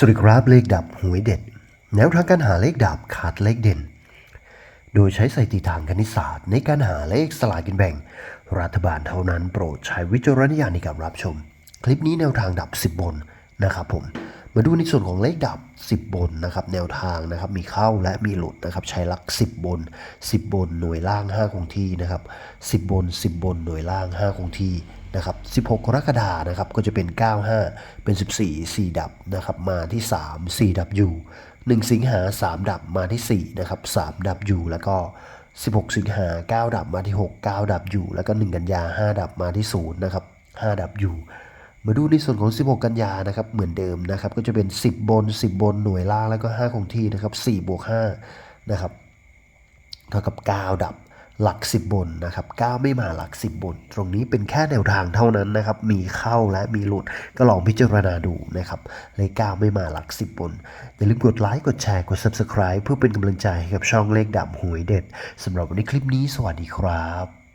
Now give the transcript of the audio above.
สวัสดีครับเลขดับหวยเด็ด แนวทางการหาเลขดับขาดเลขเด่น โดยใช้สถิติทางคณิตศาสตร์ ในการหาเลขสลากินแบ่ง รัฐบาลเท่านั้นโปรดใช้วิจารณญาณในการรับชม คลิปนี้แนวทางดับ 10 บนนะครับผมมาดูในส่วนของเลขดับ 10 บนนะครับแนวทางนะครับมีเข้าและมีหลุดนะครับใช้หลัก 10 บน 10 บนหน่วยล่าง 5 คงที่นะครับ10 บน 10 บนหน่วยล่าง 5 คงที่ นะครับ 16 กรกฎานะครับ ก็จะเป็น 95 เป็น 14 4 ดับนะครับ มาที่ 3 4 ดับอยู่ 1 สิงหา 3 ดับมาที่ 4 นะครับ 3 ดับอยู่ แล้วก็ 16 สิงหา 9 ดับมาที่ 6 9 ดับอยู่ แล้วก็ 1 กันยา 5 ดับมาที่ 0 นะครับ 5 ดับอยู่ มาดูในส่วนของ 16 กันยานะครับ เหมือนเดิมนะครับ ก็จะเป็น 10 บน 10 บน หน่วยล่าง แล้วก็ 5 คงที่นะครับ 4 บวก 5 นะครับ เท่ากับ 9 ดับ หลัก 10 บนนะครับก้าวไม่มาหลัก 10 บน ตรงนี้เป็นแค่แนวทางเท่านั้นนะครับ มีเข้าและมีหลุดก็ลองพิจารณาดูนะครับเลขก้าวไม่มาหลัก 10 บน อย่าลืมกดไลค์กดแชร์กด Subscribe เพื่อเป็นกำลังใจให้กับช่องเลขดับหวยเด็ดสำหรับวันนี้คลิปนี้สวัสดีครับ